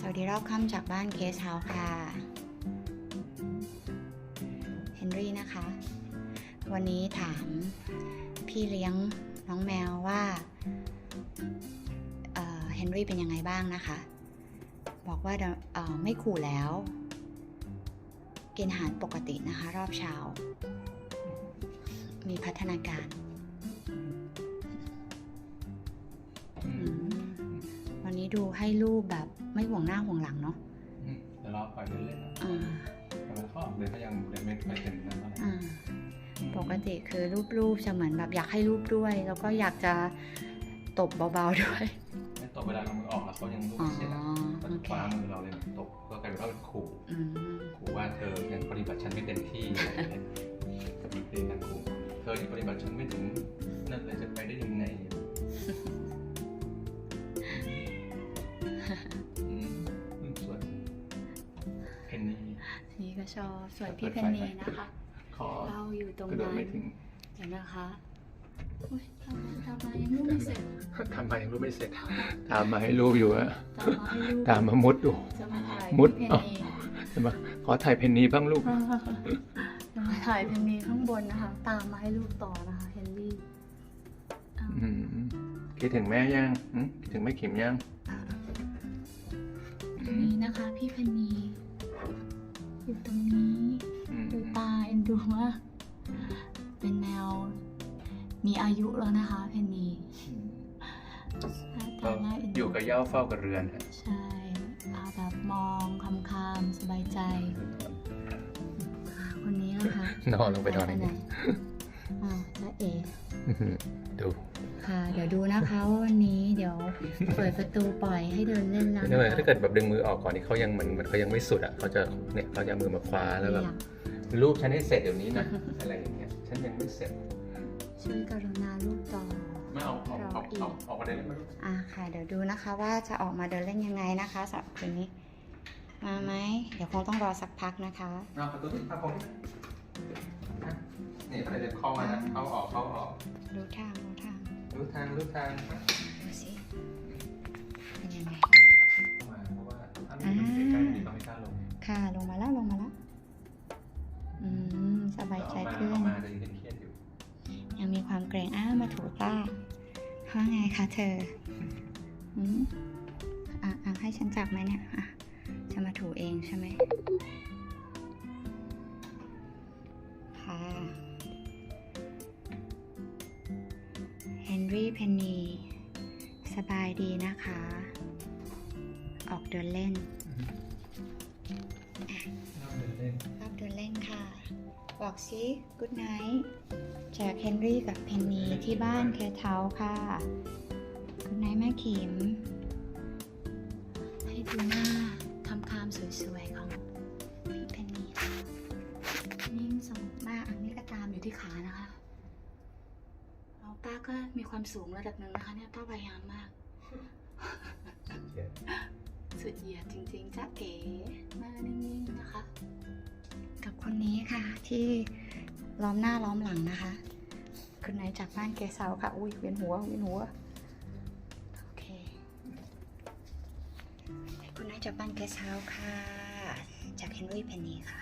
สวัสดีรอบค่ำจากบ้านเคสเฮาส์ค่ะเฮนรี่นะคะ วันนี้ถามพี่เลี้ยงน้องแมวว่าเอ่อเฮนรี่เป็นยังไงบ้างนะคะ บอกว่าเดอไม่ขู่แล้ว กินอาหารปกตินะคะ รอบเช้า มีพัฒนาการ ดูให้ลูกแบบไม่ห่วงหน้าห่วงหลังเนาะอืมเดี๋ยวรอปล่อยเล่นๆนะอ่าแต่มันก็เดี๋ยวก็ยังเดี๋ยวไม่ไม่เป็นนั่นเท่าไหร่อ่าปกติคือรูปๆจะเหมือนแบบอยากให้รูปด้วย แล้วก็อยากจะตบเบาๆด้วยไม่ตกเวลาเรามือออกแล้วเขายังลูกอ๋อไม่เสร็จอะก็โอเคคว้ามือเราเลยตกก็กลายเป็นว่าเป็นขู่อืมขู่ว่าเธอยังปฏิบัติฉันไม่เต็มที่อะไรอย่างเงี้ยกับมีเพลงนั้นขู่เธอยังปฏิบัติฉันไม่ถึงนั่นเลยจะไปได้ยังไง ชอบส่วนพี่เพนนีนะคะ ขอเราอยู่ตรงกระโดนั้ดนไม่ถึงเดี๋ยวนะคะอุ้ยทำไมทำไมยังรูปไม่เสร็จทำมายังรูปไม่เสร็จ ตามมาให้รูปอยู่อะตามมาให้รูปตามมามุดดูจะมาถ่ายมุดพี่เพนเอานีจะมาขอถ่ายเพนนีบ้างลูกจะมาถ่ายเพนนีข้างบนนะคะ ตามมาให้ลูกต่อนะคะเฮนรี่อ้าวอืมคิดถึงแม่ยังอืมคิดถึงแม่ขิมยังตรงนี้นะคะ พี่เพนนี อยู่ตรงนี้อืมดูตาเอ็นดูมากเป็นแนว มีอายุแล้วนะคะเพนนีหน้าก็ตาน่าเอ็นอดูยู่กับเหย่าเฝ้ากับเรือนฮะใช่เอาแบบมองคำคามๆสบายใจ คนนี้นะคะนอนลงไปนอนหาในยไหนนี้ อ่าวจ้าเอ๋อื้อหือดู ค่ะ เดี๋ยวดูนะคะว่าวันนี้เดี๋ยวเปิดประตูปล่อยให้เดินเล่นแล้วนี่เหมือนนะคะถ้าเกิดแบบดึงมือออกก่อนนี่เขายังเหมือนเหมือนเขายังไม่สุดอะเขาจะเนี่ยเขาจะเอามือมาคว้าแล้วแบบอยากรูปฉันให้เสร็จเดี๋ยวนี้นะอะไรอย่างเงี้ยฉันยังไม่เสร็จช่วยกรุณาลูกต่อไม่เอาเอาเอาเอาออกมาได้ไหมอะค่ะ เดี๋ยวดูนะคะว่าจะออกมาเดินเล่นยังไงนะคะสำหรับคืนนี้ มาไหมเดี๋ยวคงต้องรอสักพักนะคะเอาประตูที่เอาของ นี่อะไรเดี๋ยวเข้ามานะเข้าออกเข้าออกดูทางดูทางรู้ทางรู้ทางดูสิเป็นยังไงเข้ามาเพราะว่าถ้ามีมันใกล้ๆนี่ก็ไม่กล้าลงค่ะลงมาแล้วลงมาแล้วอืมสบายใจขึ้นออกมาจะยังเครียดอยู่ยังมีความเกรงอ้ามาถูต้าว่าไงคะเธออืมอะอะให้ฉันจับไหมเนี่ยอะจะมาถูเองใช่ไหม รี่เพนนีสบายดีนะคะ ออกเดินเล่นเราเดินเล่นรอบเดินเล่นค่ะ บอกซิกูดไนท์จากเฮนรี่กับเพนนีที่บ้านแคทเทาค่ะกูดไนท์แม่ขิม ให้ดูหน้าคำคามสวยๆของ แล้วป้าก็มีความสูงระดับหนึ่งนะคะเนี่ยป้าพยายามมาก สุดเหยียดจริงๆจ้าเก๋หน้านิ่งๆนะคะ กับคนนี้ค่ะที่ล้อมหน้าล้อมหลังนะคะคุณนายจากบ้านเกเซาค่ะ อุ้ยเวียนหัวเวียนหัวโอเคคุณนายจากบ้านเกเซาค่ะ จากเฮนรี่เพนนีค่ะ